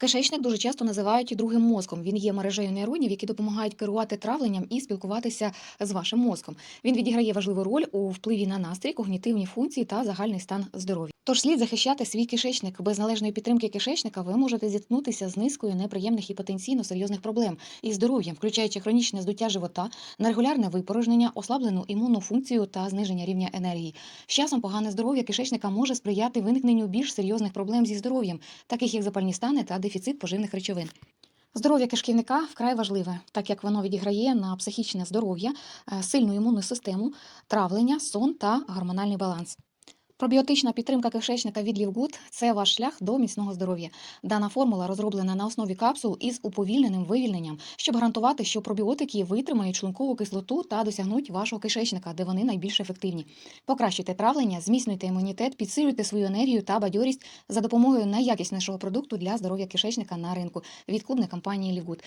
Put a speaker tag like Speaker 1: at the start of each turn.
Speaker 1: Кишечник дуже часто називають другим мозком. Він є мережею нейронів, які допомагають керувати травленням і спілкуватися з вашим мозком. Він відіграє важливу роль у впливі на настрій, когнітивні функції та загальний стан здоров'я. Тож слід захищати свій кишечник. Без належної підтримки кишечника ви можете зіткнутися з низкою неприємних і потенційно серйозних проблем із здоров'ям, включаючи хронічне здуття живота, нерегулярне випорожнення, ослаблену імунну функцію та зниження рівня енергії. З часом погане здоров'я кишечника може сприяти виникненню більш серйозних проблем зі здоров'ям, таких як запальні стани та дефіцит поживних речовин. Здоров'я кишківника вкрай важливе, так як воно відіграє на психічне здоров'я, е, сильну імунну систему, травлення, сон та гормональний баланс. Пробіотична підтримка кишечника від Лівгуд – це ваш шлях до міцного здоров'я. Дана формула розроблена на основі капсул із уповільненим вивільненням, щоб гарантувати, що пробіотики витримають шлункову кислоту та досягнуть вашого кишечника, де вони найбільш ефективні. Покращуйте травлення, зміцнюйте імунітет, підсилюйте свою енергію та бадьорість за допомогою найякіснішого продукту для здоров'я кишечника на ринку від клубної компанії Лівгуд.